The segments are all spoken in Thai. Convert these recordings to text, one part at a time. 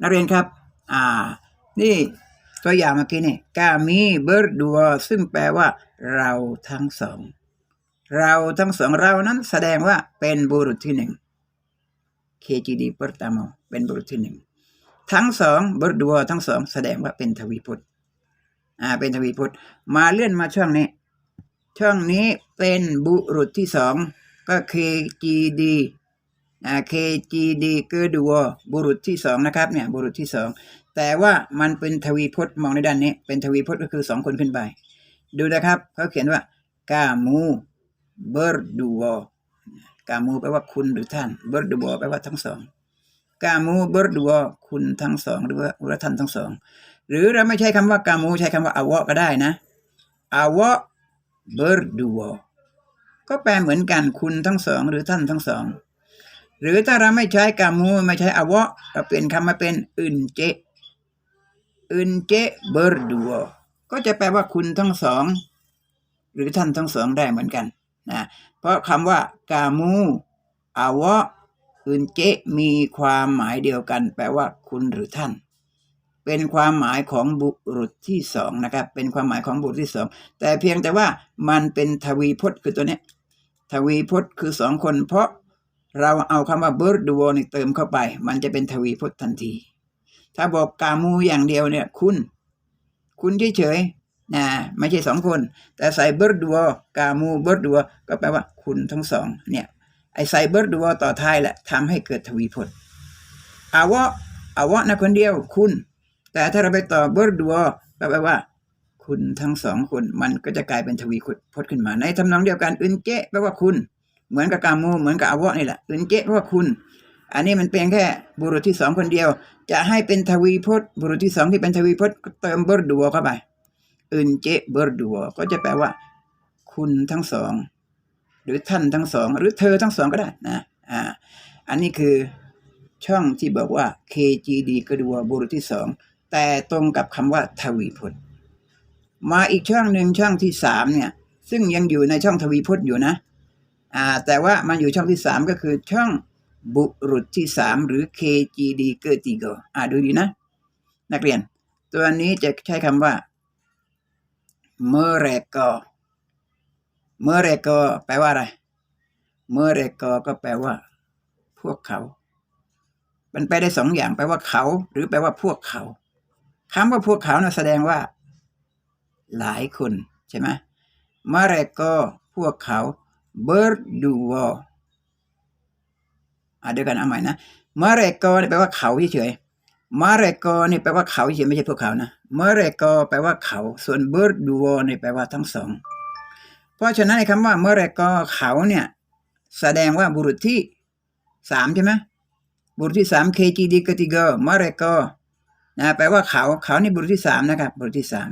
นักเรียนครับ อ่า นี่ตัวอย่างเมื่อกี้นี่กามีเบิร์ดัวซึ่งแปลว่า เราทั้งสอง เราทั้งสองเรานั้นแสดงว่าเป็นบุรุษที่หนึ่ง KGD pertama เป็นบุรุษที่หนึ่งทั้งสองเบิร์ดัวทั้งสองแสดงว่าเป็นทวีพจน์อ่า เป็นทวีพจน์มาเลื่อนมาช่องนี้ ช่องนี้เป็นบุรุษที่สองก็ KGD KGD คือดัวบุรุษที่สองนะครับเนี่ยบุรุษที่สองแต่ว่ามันเป็นทวีพจน์มองในด้านนี้ เป็นทวีพจน์ก็คือสองคนขึ้นไป ดูนะครับเขาเขียนว่า กามูเบิร์ดัวกามูแปลว่าคุณหรือท่านเบิร์ดัวแปลว่าทั้งสองกามูเบิร์ดัวคุณทั้งสองหรือว่าหรือท่านทั้งสอง หรือเราไม่ใช้คำว่ากามูใช้คำว่าอาวะก็ได้นะอาวะเบิร์ดัวก็แปลเหมือนกันคุณทั้งสองหรือท่านทั้งสอง หรือถ้าเราไม่ใช้กามูไม่ใช้อวะเราเปลี่ยนคำมาเป็นอื่นเจอึนเจเบอร์ดัวก็จะแปลว่าคุณทั้งสอง หรือท่านทั้งสองได้เหมือนกันนะเพราะคำว่ากามูอาวะอึนเจมีความหมายเดียวกัน แปลว่าคุณหรือท่าน เป็นความหมายของบุรุษที่สองนะครับ เป็นความหมายของบุรุษที่สองแต่เพียงแต่ว่ามันเป็นทวีพจน์คือตัวเนี้ยทวีพจน์คือสองคน เพราะ เราเอาคำว่าเบิร์ดัวนี่เติมเข้าไป มันจะเป็นทวีพจน์ทันที ถ้าบอกกามูอย่างเดียวเนี่ย คุณ คุณเฉยๆนะไม่ใช่สองคน แต่ใส่เบิร์ดัวกามูเบิร์ดัวก็แปลว่า คุณทั้งสอง เนี่ย ไอใส่เบิร์ดัวต่อท้ายแหละทำให้เกิดทวีพจน์อาวะอาวะนะคนเดียว คุณ แต่ถ้าเราไปต่อเบิร์ดัวก็แปลว่าคุณทั้งสองคนมันก็จะกลายเป็นทวีพจน์ขึ้นมา ในทำนองเดียวกันอึนเจแปลว่าคุณ เหมือนกับกามูเหมือนกับอาวะนี่แหละอึนเจแปลว่าคุณ อันนี้มันเป็นแค่บุรุษที่สองคนเดียว จะให้เป็นทวีพจน์ บุรุษที่สองที่เป็นทวีพจน์ก็เติมเบอร์ดัวเข้าไปอื่นเจเบอร์ดัวก็จะแปลว่า คุณทั้งสอง หรือท่านทั้งสอง หรือเธอทั้งสองก็ได้นะอ่าอันนี้คือช่องที่บอกว่า KGD กระดัวบุรุษที่สองแต่ตรงกับคำว่าทวีพจน์มาอีกช่องหนึ่งช่องที่สามเนี่ย ซึ่งยังอยู่ในช่องทวีพจน์อยู่นะ แต่ว่ามันอยู่ช่องที่สามก็คือช่องบุรุษที่สามหรือ KGD เกอร์ติโกอ่าดูดีนะ นักเรียน ตัวนี้จะใช้คำว่าเมเรกอเมเรกอแปลว่าอะไรเมเรกอก็แปลว่า พวกเขา มันไปได้สองอย่างแปลว่าเขา หรือแปลว่าพวกเขาคำว่าพวกเขานะแสดงว่า หลายคนใช่ไหมเมเรกอพวกเขา เบิร์ดูวอะเดียวกันเอาใหม่นะเมเรกอนี่แปลว่าเขาเฉยมาเรกอนี่แปลว่าเขาเฉยไม่ใช่พวกเขานะเมเรกอแปลว่าเขา ส่วนเบิร์ดดูวนี่แปลว่าทั้งสอง เพราะฉะนั้นคำว่าเมเรกอเขาเนี่ย แสดงว่าบุรุษที่สามใช่ไหมบุรุษที่สาม KGD กติเกอร์เมเรกอนะแปลว่าเขาเขานี่บุรุษที่สามนะครับบุรุษที่สาม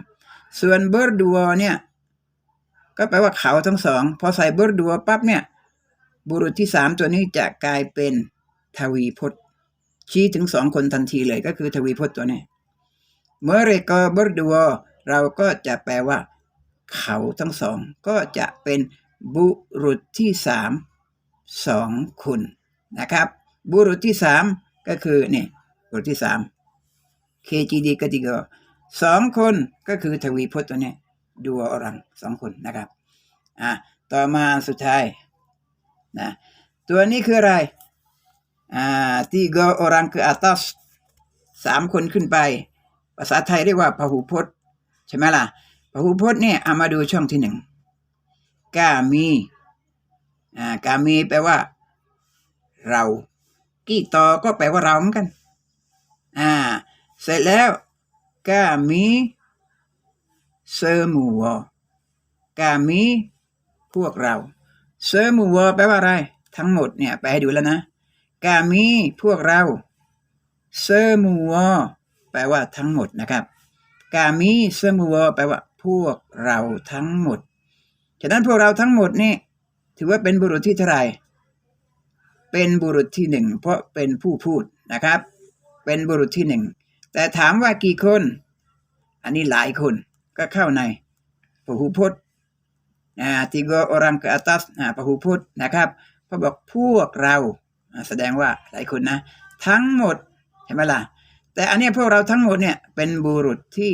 ส่วนเบิร์ดดูวเนี่ย ก็แปลว่าเขาทั้งสอง พอใส่เบิร์ดดูวปั๊บเนี่ย บุรุษที่สามตัวนี้จะกลายเป็นทวีพจน์ ชี้ถึงสองคนทันทีเลยก็คือทวีพจน์ตัวนี้เมื่อเรกอเบิร์ดัวเราก็จะแปลว่า เขาทั้งสอง ก็จะเป็นบุรุษที่สามสองคนนะครับ บุรุษที่สามก็คือนี่บุรุษที่สาม KGD กติกสองคนก็คือทวีพจน์ตัวนี้ ดัวอรังสองคนนะครับอะต่อมาสุดท้าย Nah, ตัวนี้คืออะไรอ่า tiga orang ke atas สามคนขึ้นไป ภาษาไทยเรียกว่าพหูพจน์ใช่ไหมล่ะพหูพจน์เนี่ยเอามาดูช่องที่หนึ่งกามีอ่ากามีแปลว่า เรากี้ตอก็แปลว่าเราเหมือนกัน อ่า เสร็จแล้วกามี เซอร์มัวกามีพวกเราเซอร์มูวแปลว่าอะไร ทั้งหมดเนี่ยไปให้ดูแล้วนะกามีพวกเราเซอร์มูวแปลว่าทั้งหมดนะครับกามีเซอร์มูวแปลว่า พวกเราทั้งหมด ฉะนั้นพวกเราทั้งหมดนี่ถือว่าเป็นบุรุษที่เท่าไหร่เป็นบุรุษที่หนึ่งเพราะเป็นผู้พูดนะครับ เป็นบุรุษที่หนึ่งแต่ถามว่ากี่คน อันนี้หลายคน ก็เข้าในพหูพจน์ Nah, tiga orang ke atas อ่าพหูพจน์นะครับพอบอกพวกเราแสดงว่าหลายคนนะ ทั้งหมดเห็นไหมล่ะ แต่อันนี้พวกเราทั้งหมดเนี่ยเป็นบุรุษที่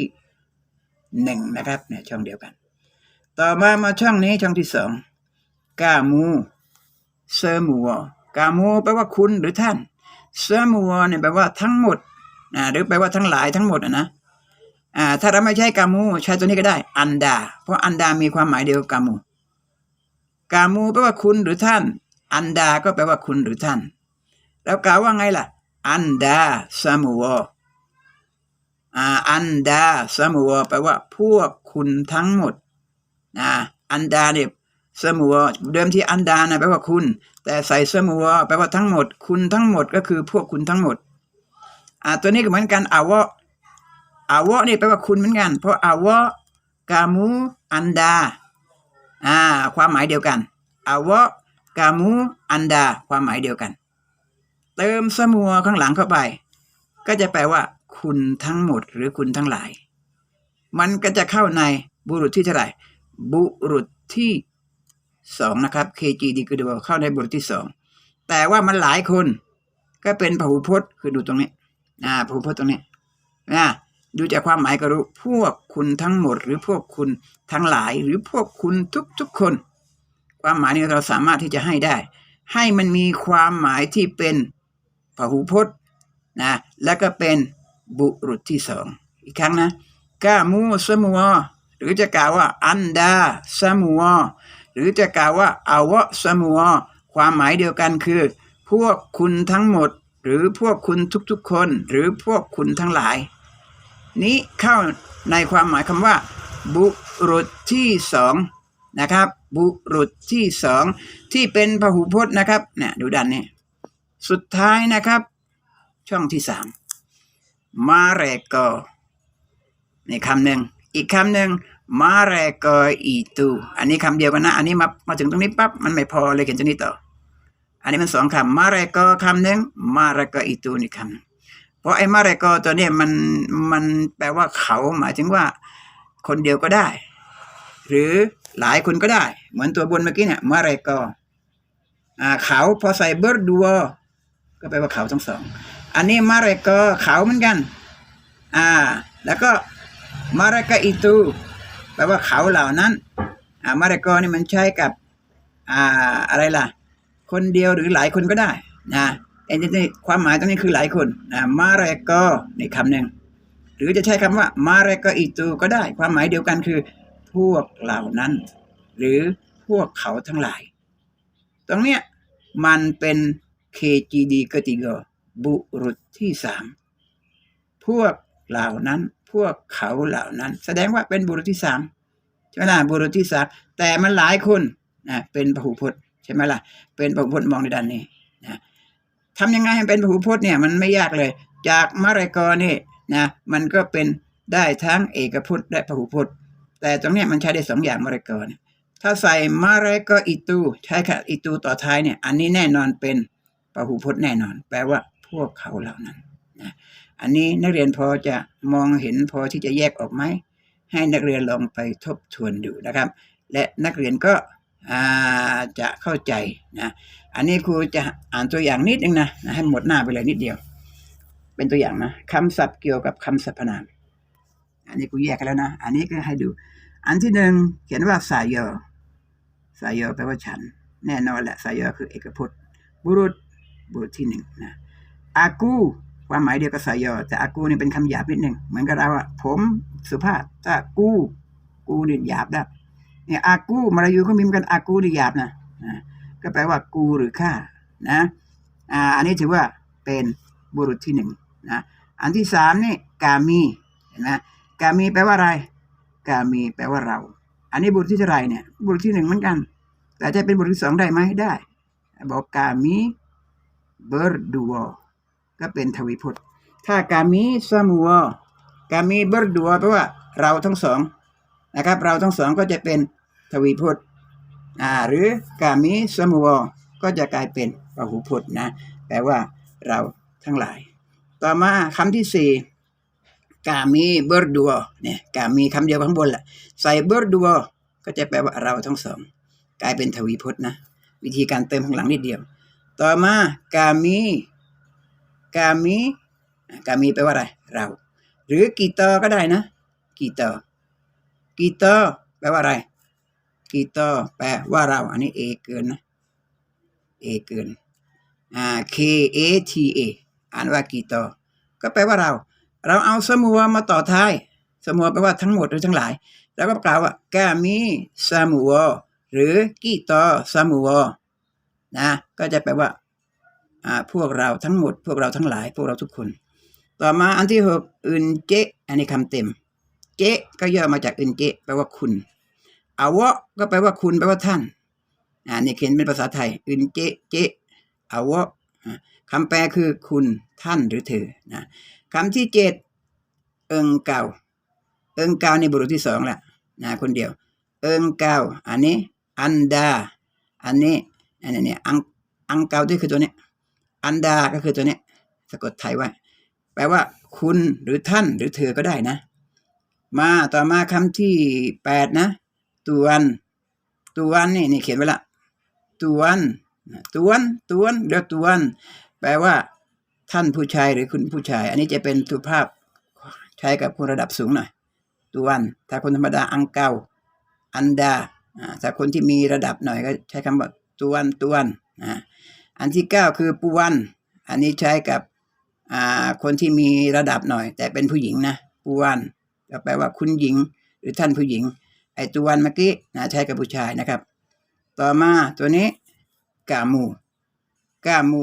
หนึ่งนะครับเนี่ยช่องเดียวกัน ต่อมามาช่องนี้ช่องที่สองกามูเซมัวกามูแปลว่าคุณหรือท่านเซมัวเนี่ยแปลว่าทั้งหมดอ่าหรือแปลว่าทั้งหลายทั้งหมดนะ อ่าถ้าเราไม่ใช้กามูใช้ตัวนี้ก็ได้ อันดา เพราะอันดามีความหมายเดียวกับกามูกามูแปลว่าคุณหรือท่าน อันดาก็แปลว่าคุณหรือท่าน แล้วกล่าวว่าไงล่ะ อันดาซามัวอ่าอันดาซามัวแปลว่าพวกคุณทั้งหมดอ่าอันดาเนี่ยซามัวเดิมที่อันดานะแปลว่าคุณ แต่ใส่ซามัวแปลว่าทั้งหมด คุณทั้งหมดก็คือพวกคุณทั้งหมดอ่าตัวนี้ก็เหมือนกันอาวะ อาวะนี่แปลว่าคุณเหมือนกัน เพราะอาวะกามูอันดาอ่าความหมายเดียวกันอาวะกามูอันดา ความหมายเดียวกัน เติมสมัวข้างหลังเข้าไป ก็จะแปลว่า คุณทั้งหมดหรือคุณทั้งหลาย มันก็จะเข้าในบุรุษที่เท่าไหร่ บุรุษที่สองนะครับ KG ดีคือดูเข้าในบุรุษที่สองแต่ว่ามันหลายคน ก็เป็นพหูพจน์คือดูตรงนี้อ่าพหูพจน์ตรงนี้นะ ดูจากความหมายก็รู้พวกคุณทั้งหมด หรือพวกคุณทั้งหลาย หรือพวกคุณทุกๆคน ความหมายนี้เราสามารถที่จะให้ได้ ให้มันมีความหมายที่เป็นพหูพจน์นะแล้วก็เป็นบุรุษที่สองอีกครั้งนะกามูสมัวหรือจะกล่าวว่า อันดาสมัวหรือจะกล่าวว่าอาวะสมัวความหมายเดียวกันคือ พวกคุณทั้งหมด หรือพวกคุณทุกๆคน หรือพวกคุณทั้งหลาย นี้เข้าในความหมายคำว่า บุรุษที่สองนะครับ บุรุษที่สองที่เป็นพหูพจน์นะครับเนี่ยดูด้านนี้สุดท้ายนะครับ ช่องที่สามมาเรโกนี่คำหนึ่งอีกคำหนึ่งมาเรโกอีตูอันนี้คำเดียวกันนะ อันนี้มามาถึงตรงนี้ปั๊บมันไม่พอเลยเขียนตัวนี้ต่อ อันนี้มันสองคำมาเรโกคำหนึ่งมาเรโกอีตูนี่คำหนึ่ง เพราะไอ้มาเรโกตัวนี้มันมันแปลว่าเขาหมายถึงว่า คนเดียวก็ได้ หรือหลายคนก็ได้ เหมือนตัวบนเมื่อกี้เนี่ยมาเรโกอ่าเขาพอใส่เบิร์ดดัวก็แปลว่าเขาทั้งสอง อันนี้มาเรโกเขาเหมือนกัน อ่า แล้วก็มาเรกอิตูแปลว่าเขาเหล่านั้นอ่ามาเรโกนี่มันใช้กับอ่าอะไรล่ะ คนเดียวหรือหลายคนก็ได้นะ ไอ้นี่ความหมายตรงนี้คือหลายคนนะมาเรโกในคำหนึ่งหรือจะใช้คำว่ามาเรกก็อิตูก็ได้ ความหมายเดียวกันคือ พวกเหล่านั้น หรือพวกเขาทั้งหลาย ตรงเนี้ยมันเป็น KGD กติกบุรุษที่สามพวกเหล่านั้น พวกเขาเหล่านั้น แสดงว่าเป็นบุรุษที่สามใช่ไหมล่ะบุรุษที่สามแต่มันหลายคนนะเป็นพหูพจน์ใช่ไหมล่ะเป็นพหูพจน์มองในด้านนี้นะ ทำยังไงให้เป็นพหูพจน์เนี่ยมันไม่ยากเลย จากมารกรนี่นะมันก็เป็นได้ทั้งเอกพจน์และพหูพจน์ แต่ตรงเนี้ยมันใช้ได้สองอย่างมารกรถ้าใส่มาเรก็อิตูใช้ค่ะอิตูต่อท้ายเนี่ยอันนี้แน่นอนเป็นพหูพจน์แน่นอน แปลว่าพวกเขาเหล่านั้นนะอันนี้นักเรียนพอจะมองเห็นพอที่จะแยกออกไหมให้นักเรียนลองไปทบทวนดูนะครับ และนักเรียนก็จะเข้าใจนะ อันนี้ครูจะอ่านตัวอย่างนิดนึงนะนะให้หมดหน้าไปเลยนิดเดียว เป็นตัวอย่างนะคำศัพท์เกี่ยวกับคำสรรพนาม อันนี้กูแยกกันแล้วนะ อันนี้ก็ให้ดู อันที่หนึ่งเขียนว่าสายโยสายโยแปลว่าฉัน แน่นอนแหละสายโยคือเอกพจน์ บุรุษบุรุษที่หนึ่งนะอากูความหมายเดียวกับสายโยแต่อากูนี่เป็นคำหยาบนิดหนึ่งเหมือนกับเราอะผมสุภาพถ้ากูกูนี่หยาบได้เนี่ยอากูมาลายูเขามีเหมือนกันอากูนี่หยาบนะนะ ก็แปลว่ากูหรือข้านะอ่าอันนี้ถือว่าเป็นบุรุษที่หนึ่งนะอันที่สามนี่กามีเห็นไหมกามีแปลว่าอะไร กามีแปลว่าเรา อันนี้บุรุษที่เท่าไรเนี่ยบุรุษที่หนึ่งเหมือนกัน แต่จะเป็นบุรุษที่สองได้ไหมได้บอกกามีเบอร์ดูวก็เป็นทวีพจน์ ถ้ากามีสมัวกามีเบอร์ดูวแปลว่าเราทั้งสองนะครับ เราทั้งสองก็จะเป็นทวีพจน์ อ่าหรือกามิสมัวก็จะกลายเป็นพหูพจน์นะแปลว่าเราทั้งหลาย ต่อมาคำที่สี่กามีเบอร์ดัวเนี่ยกามีคำเดียวข้างบนแหละใส่เบอร์ดัวก็จะแปลว่าเราทั้งสอง กลายเป็นทวีพจน์นะวิธีการเติมข้างหลังนิดเดียว ต่อมากามีกามีกามีแปลว่าอะไร เรา หรือกีตอก็ได้นะกีตอกีตอแปลว่าอะไร กีตอแปลว่าเรา อันนี้เอเกินนะเอเกินอ่า K A T A อ่านว่ากีตอก็แปลว่าเรา เราเอาสมัวมาต่อท้าย สมัวแปลว่าทั้งหมดหรือทั้งหลาย แล้วก็กล่าวว่ากามีสมัวหรือกีตอสมัวนะ ก็จะแปลว่าอ่าพวกเราทั้งหมด พวกเราทั้งหลาย พวกเราทุกคน ต่อมาอันที่หกอึนเจอันนี้คำเต็ม เจก็ย่อมาจากอึนเจแปลว่าคุณ อาวะก็แปลว่าคุณแปลว่าท่านอ่านี่เขียนเป็นภาษาไทยอึนเจเจอาวะอ่าคำแปลคือคุณท่านหรือเธอนะคำที่เจ็ดเอิงเก่า เอิงเก่าในบุรุษที่สองแหละนะคนเดียว เอิงเก่าอันนี้ อันดา อันนี้อันนี้เนี่ยอังอังเก่าที่คือตัวนี้อันดาก็คือตัวนี้สะกดไทยไว้แปลว่า คุณหรือท่านหรือเธอก็ได้นะ มาต่อมาคำที่แปดนะ ตวนตวนนี่นี่เขียนไว้ละตวนตวนตวนเดี๋ยวตวน แปลว่าท่านผู้ชายหรือคุณผู้ชาย อันนี้จะเป็นสุภาพใช้กับคนระดับสูงหน่อยตวนถ้าคนธรรมดาอังเกาอันดาอ่าถ้าคนที่มีระดับหน่อยก็ใช้คำว่าตวนตวนอันที่เก้าคือปวนอันนี้ใช้กับคนที่มีระดับหน่อย แต่เป็นผู้หญิงนะผู้วันแปลว่าคุณหญิงหรือท่านผู้หญิง อ้ตัววันเมื่อกี้นะใช้กับผู้ชายนะครับ ต่อมาตัวนี้กามูกามู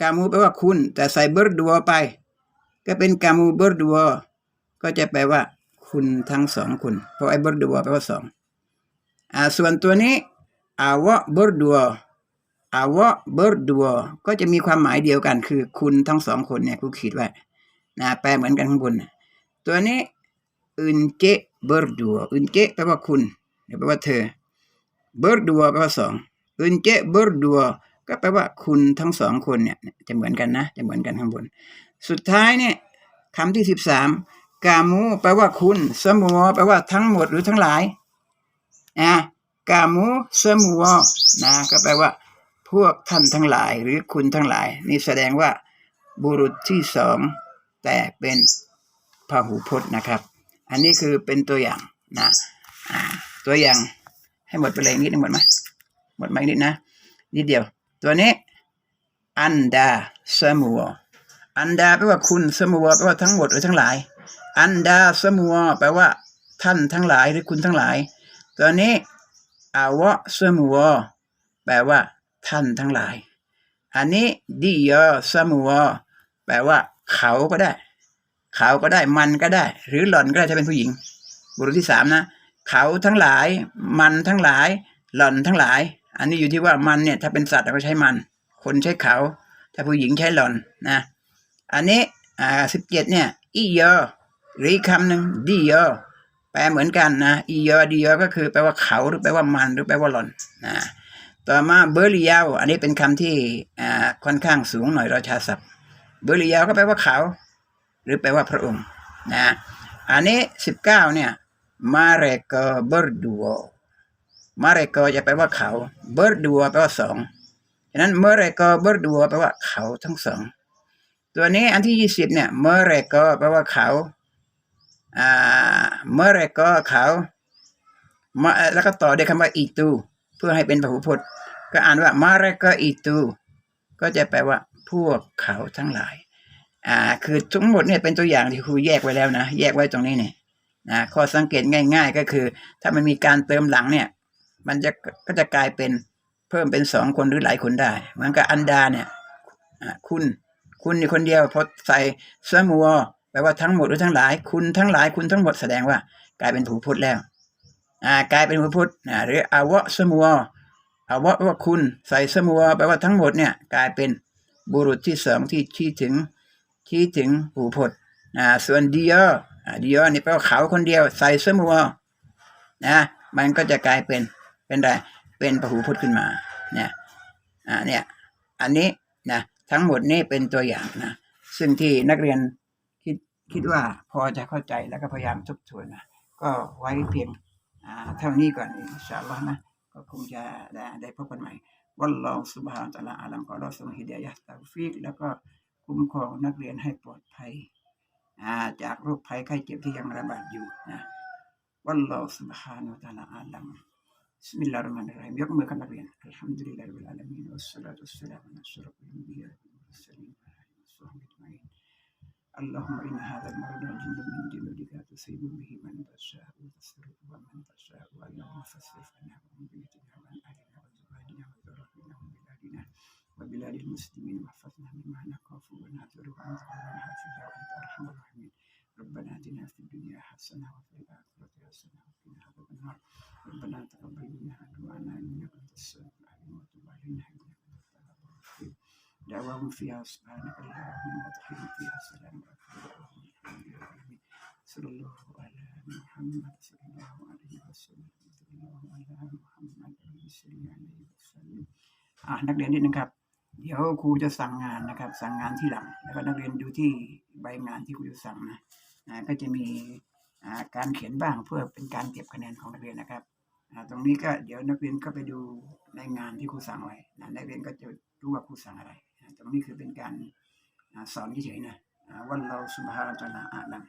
กามูแปลว่าคุณ แต่ใส่เบอร์ดัวไป ก็เป็นกามูเบอร์ดัวก็จะแปลว่า คุณทั้งสองคุณ เพราะไอ้เบอร์ดัวแปลว่าสองอ่าส่วนตัวนี้อาวะเบอร์ดัวอาวะเบิร์ดัวก็จะมีความหมายเดียวกัน คือคุณทั้งสองคนเนี่ยกูขีดไว้นะแปลเหมือนกันข้างบน ตัวนี้อึนเจ เบิร์ดัวอึนเจแปลว่าคุณแปลว่าเธอ เบิร์ดัวแปลว่าสองอึนเจเบิร์ดัวก็แปลว่าคุณทั้งสองคนเนี่ยจะเหมือนกันนะ จะเหมือนกันข้างบน สุดท้ายเนี่ยคำที่สิบสามกามูแปลว่าคุณ สมัวแปลว่าทั้งหมดหรือทั้งหลายนะกามูสมัวนะก็แปลว่า พวกท่านทั้งหลาย หรือคุณทั้งหลาย นี่แสดงว่าบุรุษที่สองแต่เป็นพหูพจน์นะครับ อันนี้คือเป็นตัวอย่างนะตัวอย่างให้หมดไปเลยนิดนึงหมดไหมหมดไหมนิดนะนิดเดียว ตัวนี้อันดาสมัวอันดาแปลว่าคุณสมัวแปลว่าทั้งหมดหรือทั้งหลาย อันดาสมัวแปลว่าท่านทั้งหลายหรือคุณทั้งหลาย ตัวนี้อาวะสมัวแปลว่าท่านทั้งหลาย อันนี้ดิยอสมัวแปลว่าเขาก็ได้ ขาก็ได้มันก็ได้ หรือหล่อนก็ได้ถ้าเป็นผู้หญิง บุรุษที่สามนะเขาทั้งหลาย มันทั้งหลาย หล่อนทั้งหลาย อันนี้อยู่ที่ว่ามันเนี่ยถ้าเป็นสัตว์เราก็ใช้มัน คนใช้เขา ถ้าผู้หญิงใช้หล่อนนะอันนี้อ่าสิบเจ็ดเนี่ยอียอหรืออีกคำหนึ่งดิยอแปลเหมือนกันนะอียอดิยอก็คือแปลว่าเขาหรือแปลว่ามันหรือแปลว่าหล่อนนะต่อมาเบอร์ลิยาวอันนี้เป็นคำที่อ่าค่อนข้างสูงหน่อยราชาศัพท์เบอร์ลิยาวก็แปลว่าเขา หรือแปลว่าพระองค์นะอันนี้สิบเก้าเนี่ยมาเรกเบอร์ดัวมาเรกจะแปลว่าเขาเบอร์ดัวแปลว่าสองฉะนั้นเมเรกเบอร์ดัวแปลว่าเขาทั้งสองตัวนี้อันที่ยี่สิบเนี่ยเมเรกแปลว่าเขาอ่าเมเรกเขามาแล้วก็ต่อด้วยคำว่าอีตูเพื่อให้เป็นพหูพจน์ ก็อ่านว่ามาเรกอีตูก็จะแปลว่าพวกเขาทั้งหลาย อ่า คือทั้งหมดเนี่ยเป็นตัวอย่างที่ครูแยกไว้แล้วนะ แยกไว้ตรงนี้เนี่ยนะข้อสังเกตง่าย ๆ ก็คือ ถ้ามันมีการเติมหลังเนี่ย มันจะก็จะกลายเป็นเพิ่มเป็นสองคนหรือหลายคนได้เหมือนกับอันดาเนี่ยอ่าคุณคุณนี่คนเดียวพอใส่สมัวแปลว่าทั้งหมดหรือทั้งหลาย คุณทั้งหลายคุณทั้งหมดแสดงว่า กลายเป็นผูพจน์แล้วอ่ากลายเป็นพหูพจน์อ่าหรืออาวะสมัวอาวะแปลว่าคุณใส่สมัวแปลว่าทั้งหมดเนี่ยกลายเป็นบุรุษที่สองที่ชี้ถึง ชี้ถึงผูพจน์อ่าส่วนดียออ่าดียอนี่แปลว่าเขาคนเดียว ใส่เสื้อมัวนะมันก็จะกลายเป็นเป็นไรเป็นพหูพจน์ขึ้นมาเนี่ยอ่าเนี่ยอันนี้นะทั้งหมดนี่เป็นตัวอย่างนะซึ่งที่นักเรียนคิดคิดว่าพอจะเข้าใจแล้วก็พยายามทบทวนนะก็ไว้เพียงอ่าเท่านี้ก่อนอินชาอัลลอฮ์นะก็คงจะได้ได้พบกันใหม่วัลลอฮุซุบฮานะฮูวะตะลาอาลัมขอราส่งฮิดายะตาฟีกแล้วก็ คุ้มครองนักเรียนให้ปลอดภัยอ่าจากโรคภัยไข้เจ็บที่ยังระบาดอยู่นะวัลลอฮฺ سبحانه และ تعالى อาลัม بسم الله الرحمن الرحيم ยกมือกันนักเรียน الحمد لله رب العالمين والصلاة والسلام على أشرف الأنبياء والمرسلين وعلى آله وصحبه أجمعين اللهم إن هذا المرض جند من جنودك تصيب به من تشاء وتصرف ومن تشاء اللهم فاصرف عنا ومن بيتنا وعن أهلنا وأزواجنا وذريتنا وبلادنا وبلاد المسلمين واحفظنا مما ربنا هب له ربنا حفظه وانت ارحم الراحمين ربنا اتنا في الدنيا حسنه وفي الاخره حسنه وقنا عذاب النار ربنا تقبل منا دعانا انك انت السميع العليم وتب علينا انك انت التواب الرحيم دعواهم فيها سبحانك اللهم وتحيي فيها سلام دعواهم الحمد لله صلى الله على محمد صلى الله عليه وسلم صلى الله على محمد وعلى اله وصحبه وسلم ah nak diandin lengkap เดี๋ยวครูจะสั่งงานนะครับ สั่งงานที่หลัง แล้วก็นักเรียนดูที่ใบงานที่ครูจะสั่งนะอ่าก็จะมีอ่าการเขียนบ้างเพื่อเป็นการเก็บคะแนนของนักเรียนนะครับอ่าตรงนี้ก็เดี๋ยวนักเรียนก็ไปดูในงานที่ครูสั่งไว้นักเรียนก็จะรู้ว่าครูสั่งอะไรอ่าตรงนี้คือเป็นการอ่าสอนเฉยๆนะวันเราสุภาพจะละอาลัม